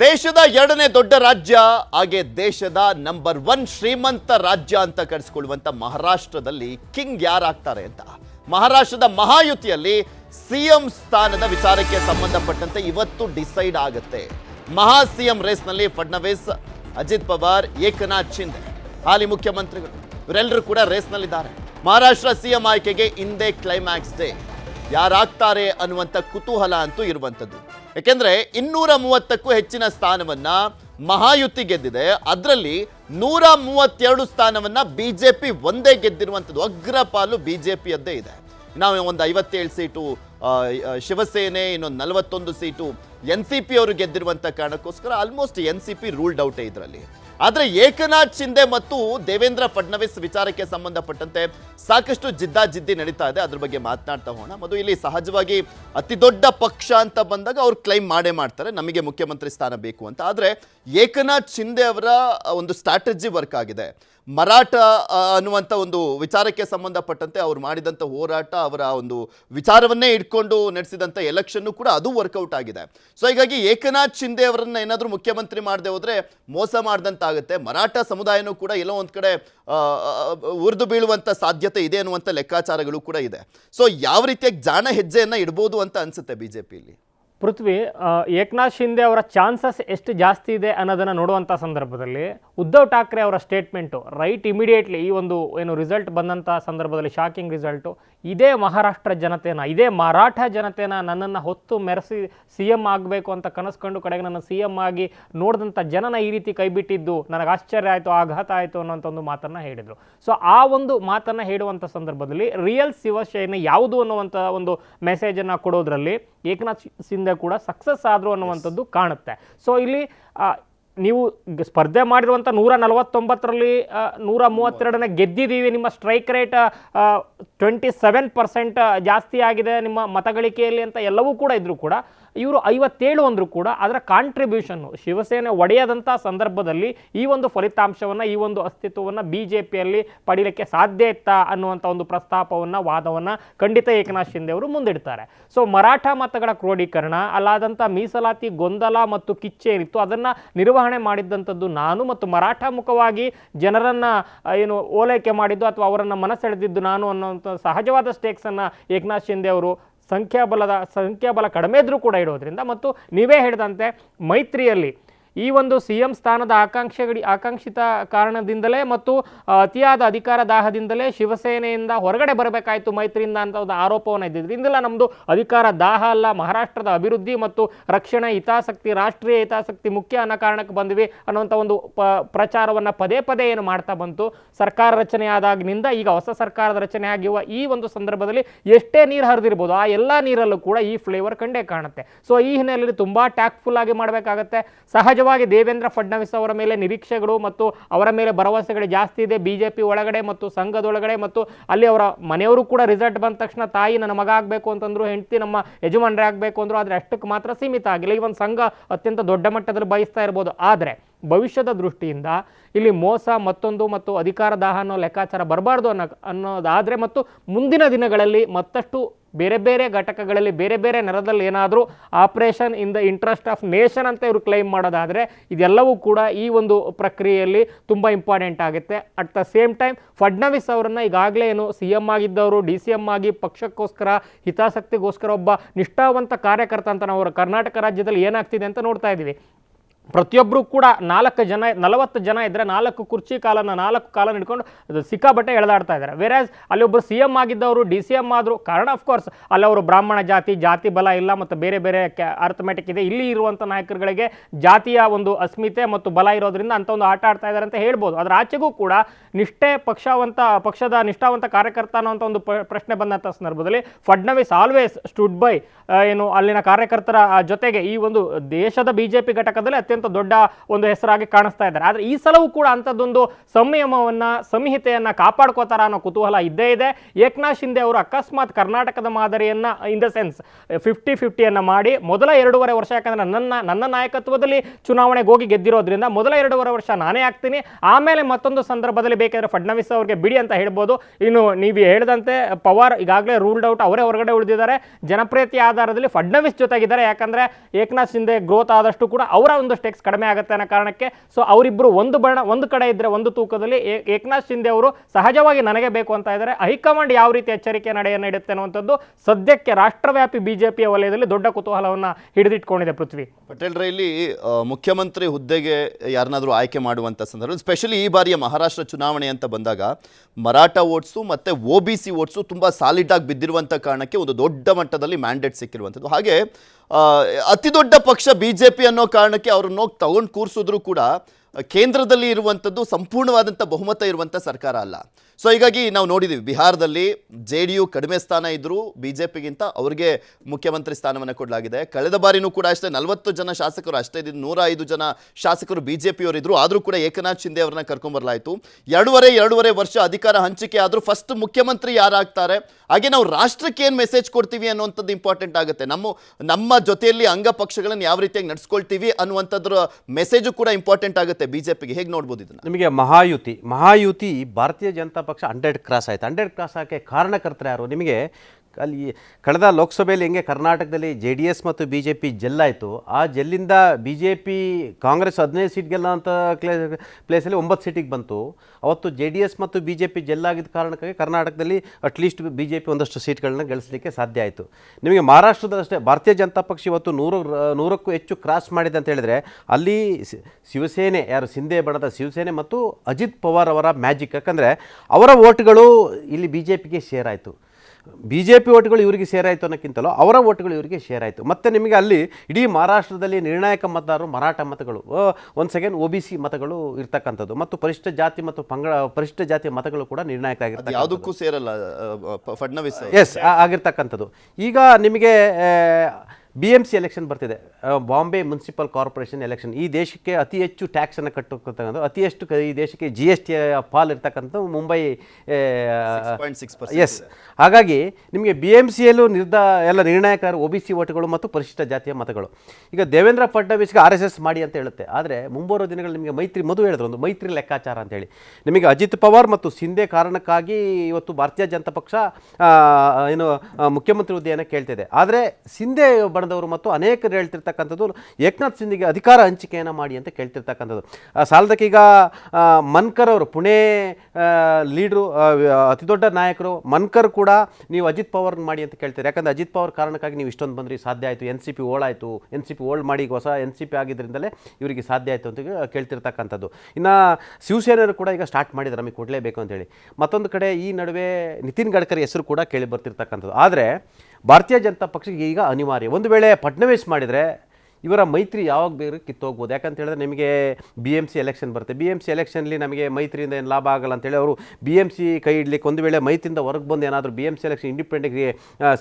ದೇಶದ ಎರಡನೇ ದೊಡ್ಡ ರಾಜ್ಯ, ಹಾಗೆ ದೇಶದ ನಂಬರ್ ಒನ್ ಶ್ರೀಮಂತ ರಾಜ್ಯ ಅಂತ ಕರೆಸಿಕೊಳ್ಳುವಂತ ಮಹಾರಾಷ್ಟ್ರದಲ್ಲಿ ಕಿಂಗ್ ಯಾರಾಗ್ತಾರೆ ಅಂತ. ಮಹಾರಾಷ್ಟ್ರದ ಮಹಾಯುತಿಯಲ್ಲಿ ಸಿಎಂ ಸ್ಥಾನದ ವಿಚಾರಕ್ಕೆ ಸಂಬಂಧಪಟ್ಟಂತೆ ಇವತ್ತು ಡಿಸೈಡ್ ಆಗುತ್ತೆ. ಮಹಾ ಸಿಎಂ ರೇಸ್ನಲ್ಲಿ ಫಡ್ನವೀಸ್, ಅಜಿತ್ ಪವಾರ್, ಏಕನಾಥ್ ಶಿಂದೆ ಹಾಲಿ ಮುಖ್ಯಮಂತ್ರಿಗಳು, ಇವರೆಲ್ಲರೂ ಕೂಡ ರೇಸ್ನಲ್ಲಿದ್ದಾರೆ ಮಹಾರಾಷ್ಟ್ರ ಸಿಎಂ ಆಯ್ಕೆಗೆ ಇಂದೇ ಕ್ಲೈಮ್ಯಾಕ್ಸ್ ಡೇ ಯಾರಾಗ್ತಾರೆ ಅನ್ನುವಂಥ ಕುತೂಹಲ ಅಂತೂ ಇರುವಂಥದ್ದು. ಯಾಕೆಂದ್ರೆ ಇನ್ನೂರ ಮೂವತ್ತಕ್ಕೂ ಹೆಚ್ಚಿನ ಸ್ಥಾನವನ್ನ ಮಹಾಯುತಿ ಗೆದ್ದಿದೆ. ಅದರಲ್ಲಿ ನೂರ ಮೂವತ್ತೆರಡು ಸ್ಥಾನವನ್ನ ಬಿಜೆಪಿ ಒಂದೇ ಗೆದ್ದಿರುವಂಥದ್ದು. ಅಗ್ರ ಪಾಲು ಬಿಜೆಪಿಯದ್ದೇ ಇದೆ. ನಾವು ಒಂದು ಐವತ್ತೇಳು ಸೀಟು ಶಿವಸೇನೆ, ಇನ್ನೊಂದು ನಲವತ್ತೊಂದು ಸೀಟು ಎನ್ ಸಿ ಪಿ ಅವರು ಗೆದ್ದಿರುವಂಥ ಕಾರಣಕ್ಕೋಸ್ಕರ almost N C P ruled ಔಟೇ ಇದರಲ್ಲಿ. ಆದರೆ ಏಕನಾಥ್ ಶಿಂದೆ ಮತ್ತು ದೇವೇಂದ್ರ ಫಡ್ನವೀಸ್ ವಿಚಾರಕ್ಕೆ ಸಂಬಂಧಪಟ್ಟಂತೆ ಸಾಕಷ್ಟು ಜಿದ್ದಾಜಿದ್ದಿ ನಡೀತಾ ಇದೆ. ಅದ್ರ ಬಗ್ಗೆ ಮಾತನಾಡ್ತಾ ಹೋಣ ಮತ್ತು ಇಲ್ಲಿ ಸಹಜವಾಗಿ ಅತಿ ದೊಡ್ಡ ಪಕ್ಷ ಅಂತ ಬಂದಾಗ ಅವ್ರು ಕ್ಲೈಮ್ ಮಾಡೇ ಮಾಡ್ತಾರೆ. ನಮಗೆ ಮುಖ್ಯಮಂತ್ರಿ ಸ್ಥಾನ ಬೇಕು ಅಂತ. ಆದರೆ ಏಕನಾಥ್ ಶಿಂದೆ ಅವರ ಒಂದು ಸ್ಟ್ರಾಟಜಿ ವರ್ಕ್ ಆಗಿದೆ. ಮರಾಠ ಅನ್ನುವಂಥ ಒಂದು ವಿಚಾರಕ್ಕೆ ಸಂಬಂಧಪಟ್ಟಂತೆ ಅವ್ರು ಮಾಡಿದಂಥ ಹೋರಾಟ, ಅವರ ಒಂದು ವಿಚಾರವನ್ನೇ ಇಟ್ಕೊಂಡು ನಡೆಸಿದಂಥ ಎಲೆಕ್ಷನ್ನು ಕೂಡ ಅದು ವರ್ಕೌಟ್ ಆಗಿದೆ. ಸೊ ಹೀಗಾಗಿ ಏಕನಾಥ್ ಶಿಂದೆ ಅವರನ್ನು ಏನಾದರೂ ಮುಖ್ಯಮಂತ್ರಿ ಮಾಡದೆ ಹೋದರೆ ಮೋಸ ಮಾಡ್ದಂತಾಗುತ್ತೆ ಮರಾಠ ಸಮುದಾಯನೂ ಕೂಡ ಎಲ್ಲೋ ಒಂದು ಕಡೆ ಉರಿದು ಬೀಳುವಂಥ ಸಾಧ್ಯತೆ ಇದೆ ಅನ್ನುವಂಥ ಲೆಕ್ಕಾಚಾರಗಳು ಕೂಡ ಇದೆ. ಸೊ ಯಾವ ರೀತಿಯಾಗಿ ಜಾಣ ಹೆಜ್ಜೆಯನ್ನು ಇಡ್ಬೋದು ಅಂತ ಅನ್ಸುತ್ತೆ ಬಿ ಜೆ ಪಿಯಲ್ಲಿ ಪೃಥ್ವಿ ಏಕನಾಥ್ ಶಿಂದೆ ಅವರ ಚಾನ್ಸಸ್ ಎಷ್ಟು ಜಾಸ್ತಿ ಇದೆ ಅನ್ನೋದನ್ನು ನೋಡುವಂಥ ಸಂದರ್ಭದಲ್ಲಿ, ಉದ್ಧವ್ ಠಾಕ್ರೆ ಅವರ ಸ್ಟೇಟ್ಮೆಂಟು ರೈಟ್ ಇಮಿಡಿಯೇಟ್ಲಿ ಈ ಒಂದು, ಏನು ರಿಸಲ್ಟ್ ಬಂದಂಥ ಸಂದರ್ಭದಲ್ಲಿ ಶಾಕಿಂಗ್ ರಿಸಲ್ಟು ಇದೇ ಮಹಾರಾಷ್ಟ್ರ ಜನತೆನ, ಇದೇ ಮರಾಠ ಜನತೆನ ನನ್ನನ್ನು ಹೊತ್ತು ಮೆರೆಸಿ ಸಿ ಎಂ ಆಗಬೇಕು ಅಂತ ಕನಸ್ಕೊಂಡು ಕಡೆಗೆ ನನ್ನ ಸಿ ಎಂ ಆಗಿ ನೋಡಿದಂಥ ಜನನ ಈ ರೀತಿ ಕೈಬಿಟ್ಟಿದ್ದು, ನನಗೆ ಆಶ್ಚರ್ಯ ಆಯಿತು, ಆಘಾತ ಆಯಿತು ಅನ್ನೋಂಥ ಒಂದು ಮಾತನ್ನು ಹೇಳಿದರು. ಸೊ ಆ ಒಂದು ಮಾತನ್ನು ಹೇಳುವಂಥ ಸಂದರ್ಭದಲ್ಲಿ ರಿಯಲ್ ಶಿವಸೇನೆ ಯಾವುದು ಅನ್ನುವಂಥ ಒಂದು ಮೆಸೇಜನ್ನು ಕೊಡೋದ್ರಲ್ಲಿ ಏಕನಾಥ್ ಸಿಂಧೆ ಕೂಡ ಸಕ್ಸಸ್ ಆದರು ಅನ್ನುವಂಥದ್ದು ಕಾಣುತ್ತೆ. ಸೊ ಇಲ್ಲಿ ನೀವು ಸ್ಪರ್ಧೆ ಮಾಡಿರುವಂಥ ನೂರ ನಲವತ್ತೊಂಬತ್ತರಲ್ಲಿ ನೂರ ಮೂವತ್ತೆರಡನೇ ಗೆದ್ದಿದ್ದೀವಿ ನಿಮ್ಮ strike rate twenty seven percent ಜಾಸ್ತಿ ಆಗಿದೆ ನಿಮ್ಮ ಮತಗಳಿಕೆಯಲ್ಲಿ ಅಂತ ಎಲ್ಲವೂ ಕೂಡ ಇದ್ದರೂ ಕೂಡ, ಇವರು ಐವತ್ತೇಳು ಅಂದರೂ ಕೂಡ ಅದರ ಕಾಂಟ್ರಿಬ್ಯೂಷನ್ನು ಶಿವಸೇನೆ ಒಡೆಯದಂಥ ಸಂದರ್ಭದಲ್ಲಿ ಈ ಒಂದು ಫಲಿತಾಂಶವನ್ನು, ಈ ಒಂದು ಅಸ್ತಿತ್ವವನ್ನು ಬಿ ಜೆ ಪಿಯಲ್ಲಿ ಪಡೀಲಿಕ್ಕೆ ಸಾಧ್ಯ ಇತ್ತಾ ಅನ್ನುವಂಥ ಒಂದು ಪ್ರಸ್ತಾಪವನ್ನು, ವಾದವನ್ನು ಖಂಡಿತ ಏಕನಾಥ್ ಶಿಂದೆ ಅವರು ಮುಂದಿಡ್ತಾರೆ. ಸೊ ಮರಾಠ ಮತಗಳ ಕ್ರೋಢೀಕರಣ ಅಲ್ಲಾದಂಥ ಮೀಸಲಾತಿ ಗೊಂದಲ ಮತ್ತು ಕಿಚ್ಚೇರಿತ್ತು ಅದನ್ನು ನಿರ್ವಹಣೆ ಮಾಡಿದ್ದಂಥದ್ದು ನಾನು ಮತ್ತು ಮರಾಠ ಮುಖವಾಗಿ ಜನರನ್ನು ಏನು ಓಲೈಕೆ ಮಾಡಿದ್ದು ಅಥವಾ ಅವರನ್ನು ಮನಸ್ಸೆಳೆದಿದ್ದು ನಾನು ಅನ್ನೋಂಥ ಸಹಜವಾದ ಸ್ಟೇಕ್ಸನ್ನು ಏಕನಾಥ್ ಶಿಂದೆ ಅವರು ಸಂಖ್ಯಾಬಲದ, ಸಂಖ್ಯಾಬಲ ಕಡಿಮೆ ಇದ್ರೂ ಕೂಡ ಇಡೋದ್ರಿಂದ ಮತ್ತು ನೀವೇ ಹೇಳಿದಂತೆ ಮೈತ್ರಿಯಲ್ಲಿ ಈ ಒಂದು ಸಿ ಎಂ ಸ್ಥಾನದ ಆಕಾಂಕ್ಷೆಗಳಿ ಆಕಾಂಕ್ಷಿತ ಕಾರಣದಿಂದಲೇ ಮತ್ತು ಅತಿಯಾದ ಅಧಿಕಾರ ದಾಹದಿಂದಲೇ ಶಿವಸೇನೆಯಿಂದ ಹೊರಗಡೆ ಬರಬೇಕಾಯಿತು ಮೈತ್ರಿಯಿಂದ ಅಂತ ಒಂದು ಆರೋಪವನ್ನು ಇದ್ದಿದ್ರು. ಇಂದೆಲ್ಲ ನಮ್ಮದು ಅಧಿಕಾರ ದಾಹ ಅಲ್ಲ, ಮಹಾರಾಷ್ಟ್ರದ ಅಭಿವೃದ್ಧಿ ಮತ್ತು ರಕ್ಷಣಾ, ಹಿತಾಸಕ್ತಿ, ರಾಷ್ಟ್ರೀಯ ಹಿತಾಸಕ್ತಿ ಮುಖ್ಯ ಅನ್ನೋ ಕಾರಣಕ್ಕೆ ಬಂದ್ವಿ ಅನ್ನುವಂಥ ಒಂದು ಪ ಪ್ರಚಾರವನ್ನು ಪದೇ ಪದೇ ಏನು ಮಾಡ್ತಾ ಬಂತು. ಸರ್ಕಾರ ರಚನೆ ಆದಾಗಿನಿಂದ ಈಗ ಹೊಸ ಸರ್ಕಾರದ ರಚನೆ ಆಗಿರುವ ಈ ಒಂದು ಸಂದರ್ಭದಲ್ಲಿ ಎಷ್ಟೇ ನೀರು ಹರಿದಿರ್ಬೋದು, ಆ ಎಲ್ಲ ನೀರಲ್ಲೂ ಕೂಡ ಈ ಫ್ಲೇವರ್ ಕಂಡೇ ಕಾಣುತ್ತೆ. ಸೊ ಈ ಹಿನ್ನೆಲೆಯಲ್ಲಿ ತುಂಬ ಟ್ಯಾಕ್ಟ್ಫುಲ್ ಆಗಿ ಮಾಡಬೇಕಾಗತ್ತೆ. ಸಹಜವಾಗಿ ದೇವೇಂದ್ರ ಫಡ್ನವೀಸ್ ಅವರ ಮೇಲೆ ನಿರೀಕ್ಷೆಗಳು ಮತ್ತು ಅವರ ಮೇಲೆ ಭರವಸೆಗಳು ಜಾಸ್ತಿ ಇದೆ. ಬಿ ಜೆ ಪಿ ಒಳಗಡೆ ಮತ್ತು ಸಂಘದೊಳಗಡೆ ಮತ್ತು ಅಲ್ಲಿ ಅವರ ಮನೆಯವರು ಕೂಡ ರಿಸಲ್ಟ್ ಬಂದ ತಕ್ಷಣ ತಾಯಿ ನನ್ನ ಮಗ ಆಗಬೇಕು ಅಂತಂದ್ರು, ಹೆಂಡತಿ ನಮ್ಮ ಯಜಮಾನರೇ ಆಗಬೇಕು ಅಂದರು, ಆದರೆ ಅಷ್ಟಕ್ಕೆ ಮಾತ್ರ ಸೀಮಿತ ಆಗಿಲ್ಲ. ಈ ಒಂದು ಸಂಘ ಅತ್ಯಂತ ದೊಡ್ಡ ಮಟ್ಟದಲ್ಲಿ ಬಯಸ್ತಾ ಇರ್ಬೋದು. ಆದರೆ ಭವಿಷ್ಯದ ದೃಷ್ಟಿಯಿಂದ ಇಲ್ಲಿ ಮೋಸ ಮತ್ತೊಂದು ಮತ್ತು ಅಧಿಕಾರ ದಾಹ ಅನ್ನೋ ಲೆಕ್ಕಾಚಾರ ಬರಬಾರ್ದು ಅನ್ನೋ ಅನ್ನೋದಾದರೆ ಮತ್ತು ಮುಂದಿನ ದಿನಗಳಲ್ಲಿ ಮತ್ತಷ್ಟು ಬೇರೆ ಬೇರೆ ಘಟಕಗಳಲ್ಲಿ ಬೇರೆ ಬೇರೆ ನೆರದಲ್ಲಿ ಏನಾದರೂ operation in the interest of nation ಅಂತ ಇವರು ಕ್ಲೈಮ್ ಮಾಡೋದಾದರೆ ಇದೆಲ್ಲವೂ ಕೂಡ ಈ ಒಂದು ಪ್ರಕ್ರಿಯೆಯಲ್ಲಿ ತುಂಬ ಇಂಪಾರ್ಟೆಂಟ್ ಆಗುತ್ತೆ. At the same time Fadnavis ಅವರನ್ನು ಈಗಾಗಲೇ ಏನು ಸಿ ಎಂ ಆಗಿದ್ದವರು ಡಿ ಸಿ ಎಂ ಆಗಿ ಪಕ್ಷಕ್ಕೋಸ್ಕರ, ಹಿತಾಸಕ್ತಿಗೋಸ್ಕರ ಒಬ್ಬ ನಿಷ್ಠಾವಂತ ಕಾರ್ಯಕರ್ತ ಅಂತ ನಾವು ಕರ್ನಾಟಕ ರಾಜ್ಯದಲ್ಲಿ ಏನಾಗ್ತಿದೆ ಅಂತ ನೋಡ್ತಾ ಇದ್ದೀವಿ. ಪ್ರತಿಯೊಬ್ಬರು ಕೂಡ ನಾಲ್ಕು ಜನ, ನಲವತ್ತು ಜನ ಇದ್ದರೆ ನಾಲ್ಕು ಕುರ್ಚಿ ಕಾಲನ್ನು, ನಾಲ್ಕು ಕಾಲನ್ನು ಹಿಡ್ಕೊಂಡು ಅದು ಸಿಕ್ಕಾಬಟ್ಟೆ ಎಳೆದಾಡ್ತಾ ಇದ್ದಾರೆ. ವೇರಾಸ್ ಅಲ್ಲಿ ಒಬ್ಬರು ಸಿ ಎಂ ಆಗಿದ್ದವರು ಡಿ ಸಿ ಎಂ ಆದರು, ಕಾರಣ ಕೋರ್ಸ್ ಅಲ್ಲಿ ಅವರು ಬ್ರಾಹ್ಮಣ ಜಾತಿ ಜಾತಿ ಬಲ ಇಲ್ಲ ಮತ್ತು ಬೇರೆ ಬೇರೆ ಅರ್ಥಮೆಟಿಕ್ ಇದೆ. ಇಲ್ಲಿ ಇರುವಂಥ ನಾಯಕರುಗಳಿಗೆ ಜಾತಿಯ ಒಂದು ಅಸ್ಮಿತೆ ಮತ್ತು ಬಲ ಇರೋದ್ರಿಂದ ಅಂತ ಒಂದು ಆಟ ಆಡ್ತಾ ಇದ್ದಾರೆ ಅಂತ ಹೇಳ್ಬೋದು. ಅದರ ಆಚೆಗೂ ಕೂಡ ನಿಷ್ಠೆ ಪಕ್ಷವಂತ, ಪಕ್ಷದ ನಿಷ್ಠಾವಂತ ಕಾರ್ಯಕರ್ತ ಅನ್ನೋಂಥ ಒಂದು ಪ್ರಶ್ನೆ ಬಂದಂಥ ಸಂದರ್ಭದಲ್ಲಿ ಫಡ್ನವೀಸ್ ಆಲ್ವೇಸ್ ಸ್ಟುಡ್ ಬೈ ಏನು ಅಲ್ಲಿನ ಕಾರ್ಯಕರ್ತರ ಜೊತೆಗೆ ಈ ಒಂದು ದೇಶದ ಬಿಜೆಪಿ ಘಟಕದಲ್ಲಿ ಅತ್ಯಂತ ದೊಡ್ಡ ಒಂದು ಹೆಸರಾಗಿ ಕಾಣಿಸ್ತಾ ಇದ್ದಾರೆ. ಆದರೆ ಈ ಸಲವೂ ಕೂಡ ಅಂಥದ್ದೊಂದು ಸಂಯಮವನ್ನು, ಸಂಹಿತೆಯನ್ನು ಕಾಪಾಡ್ಕೋತಾರ ಅನ್ನೋ ಕುತೂಹಲ ಇದ್ದೇ ಇದೆ. ಏಕನಾಥ್ ಶಿಂದೆ ಅವರು ಅಕಸ್ಮಾತ್ ಕರ್ನಾಟಕದ ಮಾದರಿಯನ್ನು ಇನ್ ದ ಸೆನ್ಸ್ ಫಿಫ್ಟಿ ಫಿಫ್ಟಿಯನ್ನು ಮಾಡಿ ಮೊದಲ ಎರಡೂವರೆ ವರ್ಷ, ಯಾಕಂದ್ರೆ ನನ್ನ ನನ್ನ ನಾಯಕತ್ವದಲ್ಲಿ ಚುನಾವಣೆಗೆ ಹೋಗಿ ಗೆದ್ದಿರೋದ್ರಿಂದ ಮೊದಲ ಎರಡೂವರೆ ವರ್ಷ ನಾನೇ ಆಗ್ತೀನಿ. ಆಮೇಲೆ ಮತ್ತೊಂದು ಸಂದರ್ಭದಲ್ಲಿ ಬೇಕಾದರೆ ಫಡ್ನವೀಸ್ ಅವರಿಗೆ ಬಿಡಿ ಅಂತ ಹೇಳ್ಬೋದು. ಇನ್ನು ನೀವು ಹೇಳಿದಂತೆ ಪವಾರ್ ಈಗಾಗಲೇ ರೂಲ್ಡ್ ಔಟ್ ಅವರೇ ಹೊರಗಡೆ ಉಳಿದಿದ್ದಾರೆ. ಜನಪ್ರಿಯತೆ ಆಧಾರದಲ್ಲಿ ಫಡ್ನವೀಸ್ ಜೊತೆಗಿದ್ದಾರೆ. ಯಾಕಂದ್ರೆ ಏಕನಾಥ್ ಶಿಂದೆ ಗ್ರೋತ್ ಆದಷ್ಟು ಕೂಡ ಅವರ ಒಂದು ಸ್ಟೇಕ್ಸ್ ಕಡಿಮೆ ಆಗುತ್ತೆ ಅನ್ನೋ ಕಾರಣಕ್ಕೆ ಸೊ ಅವರಿಬ್ಬರು ಒಂದು ಬಣ, ಒಂದು ಕಡೆ ಇದ್ರೆ ಒಂದು ತೂಕದಲ್ಲಿ ಏಕನಾಥ್ ಶಿಂದೆ ಅವರು ಸಹಜವಾಗಿ ನನಗೆ ಬೇಕು ಅಂತ ಇದ್ದಾರೆ. ಹೈಕಮಾಂಡ್ ಯಾವ ರೀತಿ ಎಚ್ಚರಿಕೆ ನಡೆಯನ್ನು ಇಡುತ್ತೆ ಅನ್ನುವಂಥದ್ದು ಸದ್ಯಕ್ಕೆ ರಾಷ್ಟ್ರವ್ಯಾಪಿ ಬಿಜೆಪಿಯ ವಲಯದಲ್ಲಿ ದೊಡ್ಡ ಕುತೂಹಲವನ್ನು ಹಿಡಿದಿಟ್ಕೊಂಡಿದೆ ಪೃಥ್ವಿ. ಪಟೇಲ್ ಇಲ್ಲಿ ಮುಖ್ಯಮಂತ್ರಿ ಹುದ್ದೆಗೆ ಯಾರನ್ನಾದರೂ ಆಯ್ಕೆ ಮಾಡುವಂಥ ಸಂದರ್ಭ ಸ್ಪೆಷಲಿ ಈ ಬಾರಿಯ ಮಹಾರಾಷ್ಟ್ರ ಚುನಾವಣೆ ಅಂತ ಬಂದಾಗ, ಮರಾಠ ಓಟ್ಸು ಮತ್ತು ಒ ಬಿ ಸಿ ಓಟ್ಸು ತುಂಬ ಸಾಲಿಡ್ ಆಗಿ ಬಿದ್ದಿರುವಂಥ ಕಾರಣಕ್ಕೆ ಒಂದು ದೊಡ್ಡ ಮಟ್ಟದಲ್ಲಿ ಮ್ಯಾಂಡೇಟ್ ಸಿಕ್ಕಿರುವಂಥದ್ದು. ಹಾಗೆ ಅತಿ ದೊಡ್ಡ ಪಕ್ಷ ಬಿ ಜೆ ಪಿ ಅನ್ನೋ ಕಾರಣಕ್ಕೆ ಅವ್ರನ್ನ ಹೋಗಿ ತಗೊಂಡು ಕೂರಿಸಿದ್ರು ಕೂಡ ಕೇಂದ್ರದಲ್ಲಿ ಇರುವಂಥದ್ದು ಸಂಪೂರ್ಣವಾದಂಥ ಬಹುಮತ ಇರುವಂಥ ಸರ್ಕಾರ ಅಲ್ಲ. ಸೊ ಹೀಗಾಗಿ ನಾವು ನೋಡಿದ್ದೀವಿ ಬಿಹಾರದಲ್ಲಿ ಜೆ ಡಿ ಯು ಕಡಿಮೆ ಸ್ಥಾನ ಇದ್ದರೂ ಬಿ ಜೆ ಅವ್ರಿಗೆ ಮುಖ್ಯಮಂತ್ರಿ ಸ್ಥಾನವನ್ನು ಕೊಡಲಾಗಿದೆ. ಕಳೆದ ಬಾರಿನೂ ಕೂಡ ಅಷ್ಟೇ ನಲವತ್ತು ಜನ ಶಾಸಕರು, ಅಷ್ಟೇ ಇದ್ದು ನೂರ ಐದು ಜನ ಶಾಸಕರು ಬಿ ಜೆ ಪಿಯವರಿದ್ದರು ಆದರೂ ಕೂಡ ಏಕನಾಥ್ ಶಿಂದೆ ಅವರನ್ನ ಕರ್ಕೊಂಬರಲಾಯಿತು ಎರಡೂವರೆ ಎರಡೂವರೆ ವರ್ಷ ಅಧಿಕಾರ ಹಂಚಿಕೆ ಆದರೂ ಫಸ್ಟ್ ಮುಖ್ಯಮಂತ್ರಿ ಯಾರಾಗ್ತಾರೆ? ಹಾಗೆ ನಾವು ರಾಷ್ಟ್ರಕ್ಕೆ ಏನು ಮೆಸೇಜ್ ಕೊಡ್ತೀವಿ ಅನ್ನುವಂಥದ್ದು ಇಂಪಾರ್ಟೆಂಟ್ ಆಗುತ್ತೆ. ನಮ್ಮ ನಮ್ಮ ಜೊತೆಯಲ್ಲಿ ಅಂಗ ಪಕ್ಷಗಳನ್ನು ಯಾವ ರೀತಿಯಾಗಿ ನಡೆಸ್ಕೊಳ್ತೀವಿ ಅನ್ನುವಂಥದ್ರ ಮೆಸೇಜು ಕೂಡ ಇಂಪಾರ್ಟೆಂಟ್ ಆಗುತ್ತೆ ಬಿ ಜೆ ಪಿಗೆ ಹೇಗೆ ನೋಡ್ಬೋದು ಇದನ್ನು? ನಿಮಗೆ ಮಹಾಯುತಿ ಮಹಾಯುತಿ ಭಾರತೀಯ ಜನತಾ ಪಕ್ಷ ಹಂಡ್ರೆಡ್ ಕ್ರಾಸ್ ಆಯ್ತು. ಹಂಡ್ರೆಡ್ ಕ್ರಾಸ್ ಹಾಕಿ ಕಾರಣಕರ್ತರು ಯಾರು? ನಿಮಗೆ ಅಲ್ಲಿ ಕಳೆದ ಲೋಕಸಭೆಯಲ್ಲಿ ಹೆಂಗೆ ಕರ್ನಾಟಕದಲ್ಲಿ ಜೆ ಡಿ ಎಸ್ ಮತ್ತು ಬಿ ಜೆ ಪಿ ಜೆಲ್ಲಾಯಿತು, ಆ ಜೆಲ್ಲಿಂದ ಬಿ ಜೆ ಪಿ ಕಾಂಗ್ರೆಸ್ ಹದಿನೈದು ಸೀಟ್ ಗೆಲ್ಲ ಅಂತ ಪ್ಲೇಸಲ್ಲಿ ಒಂಬತ್ತು ಸೀಟಿಗೆ ಬಂತು. ಅವತ್ತು ಜೆ ಡಿ ಎಸ್ ಮತ್ತು ಬಿ ಜೆ ಪಿ ಜೆಲ್ಲಾಗಿದ್ದ ಕಾರಣಕ್ಕಾಗಿ ಕರ್ನಾಟಕದಲ್ಲಿ ಅಟ್ಲೀಸ್ಟ್ ಬಿ ಜೆ ಪಿ ಒಂದಷ್ಟು ಸೀಟ್ಗಳನ್ನ ಗಳಿಸಲಿಕ್ಕೆ ಸಾಧ್ಯ ಆಯಿತು. ನಿಮಗೆ ಮಹಾರಾಷ್ಟ್ರದಷ್ಟೇ ಭಾರತೀಯ ಜನತಾ ಪಕ್ಷ ಇವತ್ತು ನೂರು, ನೂರಕ್ಕೂ ಹೆಚ್ಚು ಕ್ರಾಸ್ ಮಾಡಿದೆ ಅಂತ ಹೇಳಿದರೆ, ಅಲ್ಲಿ ಶಿವಸೇನೆ, ಯಾರು ಸಿಂಧೆ ಬಣದ ಶಿವಸೇನೆ ಮತ್ತು ಅಜಿತ್ ಪವಾರ್ ಅವರ ಮ್ಯಾಜಿಕ್ ಯಾಕಂದರೆ ಅವರ ಓಟ್ಗಳು ಇಲ್ಲಿ ಬಿ ಜೆ ಪಿಗೆ ಶೇರ್ ಆಯಿತು. ಬಿ ಜೆ ಪಿ ಓಟ್ಗಳು ಇವರಿಗೆ ಸೇರಾಯಿತು ಅನ್ನೋಕ್ಕಿಂತಲೂ ಅವರ ಓಟ್ಗಳು ಇವರಿಗೆ ಶೇರ್ ಆಯಿತು ಮತ್ತು ನಿಮಗೆ ಅಲ್ಲಿ ಇಡೀ ಮಹಾರಾಷ್ಟ್ರದಲ್ಲಿ ನಿರ್ಣಾಯಕ ಮತದಾರರು ಮರಾಠ ಮತಗಳು ಒಂದು ಸೆಕೆಂಡ್ ಒ ಬಿ ಸಿ ಮತಗಳು ಇರ್ತಕ್ಕಂಥದ್ದು. ಮತ್ತು ಪರಿಷ್ಠ ಜಾತಿ ಮತ್ತು ಪಂಗಡ ಪರಿಷ್ಠ ಜಾತಿ ಮತಗಳು ಕೂಡ ನಿರ್ಣಾಯಕ ಆಗಿರ್ತದೆ ಯಾವುದಕ್ಕೂ ಸೇರಲ್ಲ ಫಡ್ನವೀಸ್ ಎಸ್ ಆಗಿರ್ತಕ್ಕಂಥದ್ದು. ಈಗ ನಿಮಗೆ ಬಿ ಎಂ ಸಿ ಎಲೆಕ್ಷನ್ ಬರ್ತಿದೆ. ಬಾಂಬೆ ಮುನ್ಸಿಪಲ್ ಕಾರ್ಪೊರೇಷನ್ ಎಲೆಕ್ಷನ್ ಈ ದೇಶಕ್ಕೆ ಅತಿ ಹೆಚ್ಚು ಟ್ಯಾಕ್ಸನ್ನು ಕಟ್ಟಕ್ಕಂಥದ್ದು ಅತಿ ಹೆಚ್ಚು ಕ- ಈ ದೇಶಕ್ಕೆ ಜಿ ಎಸ್ ಟಿ ಪಾಲ್ ಇರ್ತಕ್ಕಂಥದ್ದು ಮುಂಬೈ 6.6% ಎಸ್ ಹಾಗಾಗಿ ನಿಮಗೆ ಬಿ ಎಂ ಸಿಯಲ್ಲೂ ನಿರ್ಧ ಎಲ್ಲ ನಿರ್ಣಾಯಕರು ಒ ಬಿ ಸಿ ಓಟ್ಗಳು ಮತ್ತು ಪರಿಶಿಷ್ಟ ಜಾತಿಯ ಮತಗಳು. ಈಗ ದೇವೇಂದ್ರ ಫಡ್ನವೀಸ್ಗೆ ಆರ್ ಎಸ್ ಎಸ್ ಮಾಡಿ ಅಂತ ಹೇಳುತ್ತೆ. ಆದರೆ ಮುಂಬರುವ ದಿನಗಳಲ್ಲಿ ನಿಮಗೆ ಮೈತ್ರಿ ಮಧು ಹೇಳಿದ್ರು ಒಂದು ಮೈತ್ರಿ ಲೆಕ್ಕಾಚಾರ ಅಂತೇಳಿ ನಿಮಗೆ ಅಜಿತ್ ಪವಾರ್ ಮತ್ತು ಸಿಂಧೆ ಕಾರಣಕ್ಕಾಗಿ ಇವತ್ತು ಭಾರತೀಯ ಜನತಾ ಪಕ್ಷ ಏನು ಮುಖ್ಯಮಂತ್ರಿ ಹುದ್ದೆಯನ್ನು ಕೇಳ್ತಿದೆ. ಆದರೆ ಸಿಂಧೆ ಬಣದವರು ಮತ್ತು ಅನೇಕರು ಹೇಳ್ತಿರ್ತಕ್ಕಂಥದ್ದು ಏಕನಾಥ್ ಸಿಂಧಿಗೆ ಅಧಿಕಾರ ಹಂಚಿಕೆಯನ್ನು ಮಾಡಿ ಅಂತ ಕೇಳ್ತಿರ್ತಕ್ಕಂಥದ್ದು. ಈಗ ಮನ್ಕರ್ ಅವರು ಪುಣೆ ಲೀಡ್ರು ಅತಿ ದೊಡ್ಡ ನಾಯಕರು, ಮನ್ಕರ್ ಕೂಡ ನೀವು ಅಜಿತ್ ಪವಾರ್ ಮಾಡಿ ಅಂತ ಕೇಳ್ತೀರಿ. ಯಾಕಂದ್ರೆ ಅಜಿತ್ ಪವರ್ ಕಾರಣಕ್ಕಾಗಿ ನೀವು ಇಷ್ಟೊಂದು ಬಂದ್ರಿ, ಸಾಧ್ಯ ಆಯಿತು, ಎನ್ ಸಿ ಪಿ ಓಳಾಯಿತು ಎನ್ ಸಿ ಪಿ ಓಲ್ಡ್ ಮಾಡಿ ಹೊಸ ಎನ್ ಸಿ ಪಿ ಆಗಿದ್ದರಿಂದಲೇ ಇವರಿಗೆ ಸಾಧ್ಯ ಆಯಿತು ಅಂತ ಕೇಳ್ತಿರ್ತಕ್ಕಂಥದ್ದು. ಇನ್ನು ಶಿವಸೇನೆಯವರು ಕೂಡ ಈಗ ಸ್ಟಾರ್ಟ್ ಮಾಡಿದ್ದಾರೆ, ನಮಗೆ ಕೊಡಲೇಬೇಕು ಅಂತೇಳಿ ಮತ್ತೊಂದು ಕಡೆ ಈ ನಡುವೆ ನಿತಿನ್ ಗಡ್ಕರಿ ಹೆಸರು ಕೂಡ ಕೇಳಿ ಬರ್ತಿರ್ತಕ್ಕಂಥದ್ದು. ಆದರೆ ಭಾರತೀಯ ಜನತಾ ಪಕ್ಷಕ್ಕೆ ಈಗ ಅನಿವಾರ್ಯ. ಒಂದು ವೇಳೆ ಫಡ್ನವೀಸ್ ಮಾಡಿದರೆ ಇವರ ಮೈತ್ರಿ ಯಾವಾಗ ಬೇರೆ ಕಿತ್ತೋಗ್ಬೋದು? ಯಾಕಂತ ಹೇಳಿದ್ರೆ ನಿಮಗೆ ಬಿ ಎಂ ಸಿ ಎಲೆಕ್ಷನ್ ಬರುತ್ತೆ. ಬಿ ಎಂ ಸಿ ಎಲೆಕ್ಷನ್ಲಿ ನಮಗೆ ಮೈತ್ರಿಯಿಂದ ಏನು ಲಾಭ ಆಗಲ್ಲ ಅಂತೇಳಿ ಅವರು ಬಿ ಎಂ ಸಿ ಕೈ ಇಡ್ಲಿಕ್ಕೆ ಒಂದು ವೇಳೆ ಮೈತ್ರಿಯಿಂದ ಹೊರಗೆ ಬಂದು ಏನಾದರೂ ಬಿ ಎಂ ಸಿ ಎಲೆಕ್ಷನ್ ಇಂಡಿಪೆಂಡೆಂಟ್ಗೆ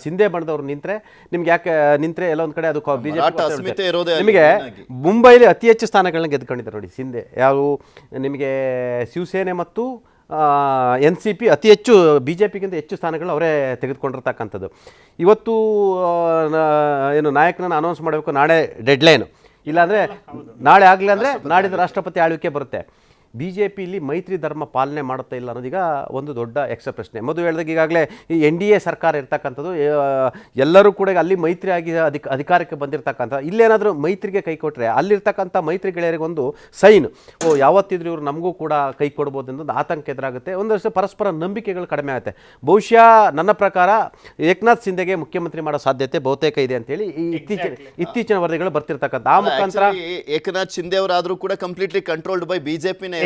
ಸಿಂಧೆ ಬಣ್ಣದವ್ರು ನಿಂತರೆ ನಿಮ್ಗೆ ಯಾಕೆ ನಿಂತರೆ ಎಲ್ಲ ಒಂದು ಕಡೆ ಅದು ಬಿ ಜೆ ಅಸ್ಮಿತೆ ನಿಮಗೆ ಮುಂಬೈಲಿ ಅತಿ ಹೆಚ್ಚು ಸ್ಥಾನಗಳನ್ನ ಗೆದ್ಕೊಂಡಿದ್ದಾರೆ ನೋಡಿ ಸಿಂಧೆ. ಯಾರು ನಿಮಗೆ ಶಿವಸೇನೆ ಮತ್ತು ಎನ್ ಸಿ ಪಿ ಅತಿ ಹೆಚ್ಚು ಬಿ ಜೆ ಪಿಗಿಂತ ಹೆಚ್ಚು ಸ್ಥಾನಗಳು ಅವರೇ ತೆಗೆದುಕೊಂಡಿರ್ತಕ್ಕಂಥದ್ದು. ಇವತ್ತು ಏನು ನಾಯಕನನ್ನು ಅನೌನ್ಸ್ ಮಾಡಬೇಕು ನಾಳೆ ಡೆಡ್ಲೈನು ಇಲ್ಲಾಂದರೆ ನಾಳೆ ಆಗಲಿ ಅಂದರೆ ನಾಡಿದ್ದು ರಾಷ್ಟ್ರಪತಿ ಆಳ್ವಿಕೆ ಬರುತ್ತೆ. ಬಿ ಜೆ ಪಿಲಿ ಮೈತ್ರಿ ಧರ್ಮ ಪಾಲನೆ ಮಾಡುತ್ತಾ ಇಲ್ಲ ಅನ್ನೋದೀಗ ಒಂದು ದೊಡ್ಡ ಎಕ್ಸ್ಟ್ರಾ ಪ್ರಶ್ನೆ. ಮೊದಲು ಹೇಳಿದಾಗ ಈಗಾಗಲೇ ಈ ಎನ್ ಡಿ ಎ ಸರ್ಕಾರ ಇರ್ತಕ್ಕಂಥದ್ದು ಎಲ್ಲರೂ ಕೂಡ ಅಲ್ಲಿ ಮೈತ್ರಿ ಆಗಿ ಅಧಿಕ ಅಧಿಕಾರಕ್ಕೆ ಬಂದಿರತಕ್ಕಂಥ ಇಲ್ಲೇನಾದರೂ ಮೈತ್ರಿಗೆ ಕೈ ಕೊಟ್ಟರೆ ಅಲ್ಲಿರ್ತಕ್ಕಂಥ ಮೈತ್ರಿ ಗೆಳೆಯರಿಗೆ ಒಂದು ಸೈನ್. ಓ ಯಾವತ್ತಿದ್ರು ಇವರು ನಮಗೂ ಕೂಡ ಕೈ ಕೊಡ್ಬೋದು ಅನ್ನೋದು ಒಂದು ಆತಂಕ ಎದುರಾಗುತ್ತೆ. ಒಂದಷ್ಟು ಪರಸ್ಪರ ನಂಬಿಕೆಗಳು ಕಡಿಮೆ ಆಗುತ್ತೆ. ಬಹುಶಃ ನನ್ನ ಪ್ರಕಾರ ಏಕನಾಥ್ ಸಿಂಧೆಗೆ ಮುಖ್ಯಮಂತ್ರಿ ಮಾಡೋ ಸಾಧ್ಯತೆ ಬಹುತೇಕ ಇದೆ ಅಂತೇಳಿ ಈ ಇತ್ತೀಚಿನ ಇತ್ತೀಚಿನ ವರದಿಗಳು ಬರ್ತಿರ್ತಕ್ಕಂಥ. ಆ ಮುಖಾಂತರ ಏಕನಾಥ್ ಶಿಂದೆ ಅವರಾದರೂ ಕೂಡ ಕಂಪ್ಲೀಟ್ಲಿ ಕಂಟ್ರೋಲ್ಡ್ ಬೈ ಬಿಜೆಪಿನೇ.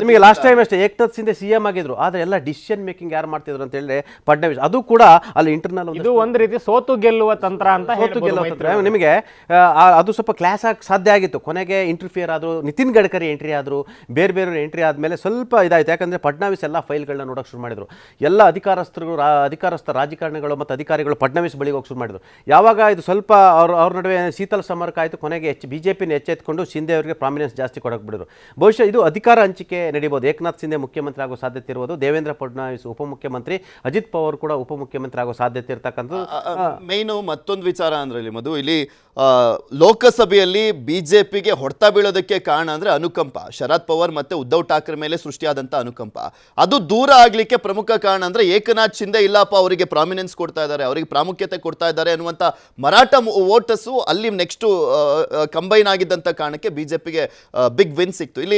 ನಿಮಗೆ ಲಾಸ್ಟ್ ಟೈಮ್ ಅಷ್ಟೇ ಏಕನಾಥ್ ಸಿಂಧೆ ಸಿ ಎಂ ಆಗಿದ್ರು. ಆದರೆ ಎಲ್ಲ ಡಿಸಿಷನ್ ಮೇಕಿಂಗ್ ಯಾರು ಮಾಡ್ತಿದ್ರು ಅಂತ ಹೇಳಿದ್ರೆ ಫಡ್ನವೀಸ್ ಅದು ಕೂಡ ಅಲ್ಲಿ ಇಂಟರ್ನಲ್ ಇದು ಒಂದು ರೀತಿ ಸೋತು ಗೆಲ್ಲುವ ತಂತ್ರ ಅಂತ ಸೋತು ಗೆಲ್ಲುವ ತಂತ್ರ. ನಿಮಗೆ ಅದು ಸ್ವಲ್ಪ ಕ್ಲಾಸ್ ಆಗಿ ಸಾಧ್ಯ ಆಗಿತ್ತು. ಕೊನೆಗೆ ಇಂಟರ್ಫಿಯರ್ ಆದ್ರು ನಿತಿನ್ ಗಡ್ಕರಿ ಎಂಟ್ರಿ ಆದ್ರು ಬೇರೆ ಬೇರೆ ಎಂಟ್ರಿ ಆದ್ಮೇಲೆ ಸ್ವಲ್ಪ ಇದಾಯ್ತು. ಯಾಕಂದ್ರೆ ಫಡ್ನವೀಸ್ ಎಲ್ಲ ಫೈಲ್ಗಳನ್ನ ನೋಡೋಕೆ ಶುರು ಮಾಡಿದ್ರು. ಎಲ್ಲ ಅಧಿಕಾರಸ್ಥರು ಅಧಿಕಾರಸ್ಥ ರಾಜಕಾರಣಿಗಳು ಮತ್ತು ಅಧಿಕಾರಿಗಳು ಫಡ್ನವೀಸ್ ಬಳಿಗೆ ಹೋಗಿ ಶುರು ಮಾಡಿದ್ರು. ಯಾವಾಗ ಇದು ಸ್ವಲ್ಪ ಅವ್ರ ಅವ್ರ ನಡುವೆ ಶೀತಲ ಸಮರ್ಕ ಆಯಿತು ಕೊನೆಗೆ ಹೆಚ್ಚು ಬಿ ಜೆ ಪಿನ ಎಚ್ಚೆತ್ಕೊಂಡು ಶಿಂದೆ ಅವರಿಗೆ ಪ್ರಾಮಿನೆನ್ಸ್ ಜಾಸ್ತಿ ಕೊಡೋಕೆ ಬಿಡಿದ್ರು. ಬಹುಶಃ ಇದು ಅಧಿಕಾರ ಹಂಚಿಕೆ ನಡೀಬೋದು. ಏಕನಾಥ್ ಸಿಂಧೆ ಮುಖ್ಯಮಂತ್ರಿ ಆಗೋ ಸಾಧ್ಯತೆ ಇರುವುದು ದೇವೇಂದ್ರ ಫಡ್ನವೀಸ್ ಉಪಮುಖ್ಯಮಂತ್ರಿ ಅಜಿತ್ ಪವಾರ್ ಕೂಡ ಉಪಮುಖ್ಯಮಂತ್ರಿ ಆಗೋ ಸಾಧ್ಯತೆ ಇರ್ತಕ್ಕಂಥದ್ದು. ಮೇನು ಮತ್ತೊಂದು ವಿಚಾರ ಅಂದ್ರೆ ಇಲ್ಲಿ ಮಧು ಇಲ್ಲಿ ಲೋಕಸಭೆಯಲ್ಲಿ ಬಿಜೆಪಿಗೆ ಹೊಡೆತ ಬೀಳೋದಕ್ಕೆ ಕಾರಣ ಅಂದ್ರೆ ಅನುಕಂಪ. ಶರದ್ ಪವಾರ್ ಮತ್ತೆ ಉದ್ಧವ್ ಠಾಕ್ರೆ ಮೇಲೆ ಸೃಷ್ಟಿಯಾದಂತ ಅನುಕಂಪ. ಅದು ದೂರ ಆಗ್ಲಿಕ್ಕೆ ಪ್ರಮುಖ ಕಾರಣ ಅಂದ್ರೆ ಏಕನಾಥ್ ಶಿಂದೆ ಇಲ್ಲಪ್ಪ ಅವರಿಗೆ ಪ್ರಾಮಿನೆನ್ಸ್ ಕೊಡ್ತಾ ಇದ್ದಾರೆ ಅವರಿಗೆ ಪ್ರಾಮುಖ್ಯತೆ ಕೊಡ್ತಾ ಇದ್ದಾರೆ ಅನ್ನುವಂಥ ಮರಾಠ ವೋಟರ್ಸು ಅಲ್ಲಿ ನೆಕ್ಸ್ಟ್ ಕಂಬೈನ್ ಆಗಿದ್ದಂಥ ಕಾರಣಕ್ಕೆ ಬಿಜೆಪಿಗೆ ಬಿಗ್ ವಿನ್ ಸಿಕ್ತು. ಇಲ್ಲಿ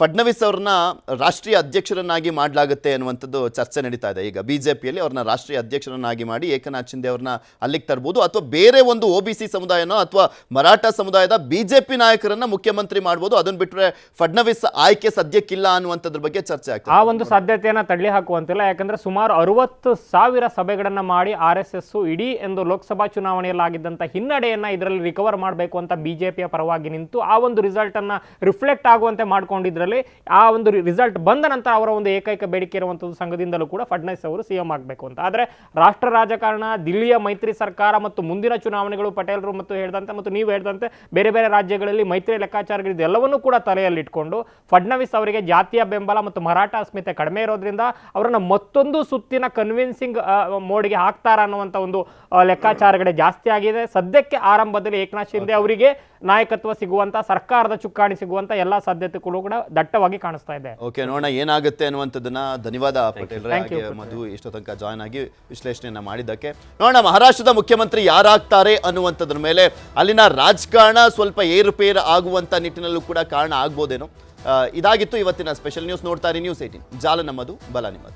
ಫಡ್ನವೀಸ್ ಅವ್ರನ್ನ ರಾಷ್ಟ್ರೀಯ ಅಧ್ಯಕ್ಷರನ್ನಾಗಿ ಮಾಡಲಾಗುತ್ತೆ ಅನ್ನುವಂಥದ್ದು ಚರ್ಚೆ ನಡೀತಾ ಇದೆ. ಈಗ ಬಿ ಜೆ ಪಿಯಲ್ಲಿ ಅವ್ರನ್ನ ರಾಷ್ಟ್ರೀಯ ಅಧ್ಯಕ್ಷರನ್ನಾಗಿ ಮಾಡಿ ಏಕನಾಥ್ ಶಿಂದೆ ಅವ್ರನ್ನ ಅಲ್ಲಿಗೆ ತರ್ಬೋದು ಅಥವಾ ಬೇರೆ ಒಂದು ಒ ಬಿ ಸಿ ಸಮುದಾಯನೋ ಅಥವಾ ಮರಾಠ ಸಮುದಾಯದ ಬಿ ಜೆ ಪಿ ನಾಯಕರನ್ನ ಮುಖ್ಯಮಂತ್ರಿ ಮಾಡ್ಬೋದು. ಅದನ್ನು ಬಿಟ್ಟರೆ ಫಡ್ನವೀಸ್ ಆಯ್ಕೆ ಸದ್ಯಕ್ಕಿಲ್ಲ ಅನ್ನುವಂಥದ್ರ ಬಗ್ಗೆ ಚರ್ಚೆ ಆಗ್ತದೆ. ಆ ಒಂದು ಸಾಧ್ಯತೆಯನ್ನು ತಳ್ಳಿ ಹಾಕುವಂತಿಲ್ಲ ಯಾಕಂದ್ರೆ ಸುಮಾರು ಅರವತ್ತು ಸಾವಿರ ಸಭೆಗಳನ್ನ ಮಾಡಿ ಆರ್ ಎಸ್ ಎಸ್ ಇಡೀ ಎಂದು ಲೋಕಸಭಾ ಚುನಾವಣೆಯಲ್ಲಿ ಆಗಿದ್ದಂಥ ಹಿನ್ನಡೆಯನ್ನ ಇದರಲ್ಲಿ ರಿಕವರ್ ಮಾಡಬೇಕು ಅಂತ ಬಿಜೆಪಿಯ ಪರವಾಗಿ ನಿಂತು ಆ ಒಂದು ರಿಸಲ್ಟನ್ನು ರಿಫ್ಲೆಕ್ಟ್ ಆಗುವಂತೆ ಮಾಡ್ಕೊಂಡಿದ್ರಲ್ಲಿ ಆ ಒಂದು ರಿಸಲ್ಟ್ ಬಂದ ನಂತರ ಅವರ ಒಂದು ಏಕೈಕ ಬೇಡಿಕೆ ಇರುವಂಥದ್ದು ಸಂಘದಿಂದಲೂ ಕೂಡ ಫಡ್ನವೀಸ್ ಅವರು ಸಿಎಂ ಆಗಬೇಕು ಅಂತ. ಆದರೆ ರಾಷ್ಟ್ರ ರಾಜಕಾರಣ ದಿಲ್ಲಿಯ ಮೈತ್ರಿ ಸರ್ಕಾರ ಮತ್ತು ಮುಂದಿನ ಚುನಾವಣೆಗಳು ಪಟೇಲರು ಮತ್ತು ಹೇಳಿದಂತೆ ಮತ್ತು ನೀವು ಹೇಳಿದಂತೆ ಬೇರೆ ಬೇರೆ ರಾಜ್ಯಗಳಲ್ಲಿ ಮೈತ್ರಿ ಲೆಕ್ಕಾಚಾರಗಳಿದ್ದು ಎಲ್ಲವನ್ನೂ ಕೂಡ ತಲೆಯಲ್ಲಿಟ್ಕೊಂಡು ಫಡ್ನವೀಸ್ ಅವರಿಗೆ ಜಾತಿಯ ಬೆಂಬಲ ಮತ್ತು ಮರಾಠ ಅಸ್ಮಿತೆ ಕಡಿಮೆ ಇರೋದ್ರಿಂದ ಅವರನ್ನು ಮತ್ತೊಂದು ಸುತ್ತಿನ ಕನ್ವಿನ್ಸಿಂಗ್ ಮೋಡ್ಗೆ ಹಾಕ್ತಾರ ಅನ್ನುವಂಥ ಒಂದು ಲೆಕ್ಕಾಚಾರಗಳೇ ಜಾಸ್ತಿ ಆಗಿದೆ. ಸದ್ಯಕ್ಕೆ ಆರಂಭದಲ್ಲಿ ಏಕನಾಥ್ ಶಿಂದೆ ಅವರಿಗೆ ನಾಯಕತ್ವ ಸಿಗುವಂತ ಸರ್ಕಾರದ ಚುಕ್ಕಾಣಿ ಸಿಗುವಂತ ಎಲ್ಲ ಸಾಧ್ಯತೆಗಳು ಕೂಡ ದಟ್ಟವಾಗಿ ಕಾಣಿಸ್ತಾ ಇದೆ. ಓಕೆ ನೋಡೋಣ ಏನಾಗುತ್ತೆ ಅನ್ನುವಂಥದ್ದನ್ನ ಧನ್ಯವಾದ ಪಟೇಲ್ ಮಧು ಇಷ್ಟು ತನಕ ಜಾಯ್ನ್ ಆಗಿ ವಿಶ್ಲೇಷಣೆಯನ್ನ ಮಾಡಿದ್ದಕ್ಕೆ. ನೋಡೋಣ ಮಹಾರಾಷ್ಟ್ರದ ಮುಖ್ಯಮಂತ್ರಿ ಯಾರಾಗ್ತಾರೆ ಅನ್ನುವಂಥದ್ರ ಮೇಲೆ ಅಲ್ಲಿನ ರಾಜಕಾರಣ ಸ್ವಲ್ಪ ಏರುಪೇರು ಆಗುವಂತ ನಿಟ್ಟಿನಲ್ಲೂ ಕೂಡ ಕಾರಣ ಆಗ್ಬೋದೇನೋ. ಇದಾಗಿತ್ತು ಇವತ್ತಿನ ಸ್ಪೆಷಲ್ ನ್ಯೂಸ್ ನೋಡ್ತಾರೆ ನ್ಯೂಸ್ ಏಟೀನ್ ಜಾಲ ನಮ್ಮದು ಬಲ ನಿಮ್ಮದು.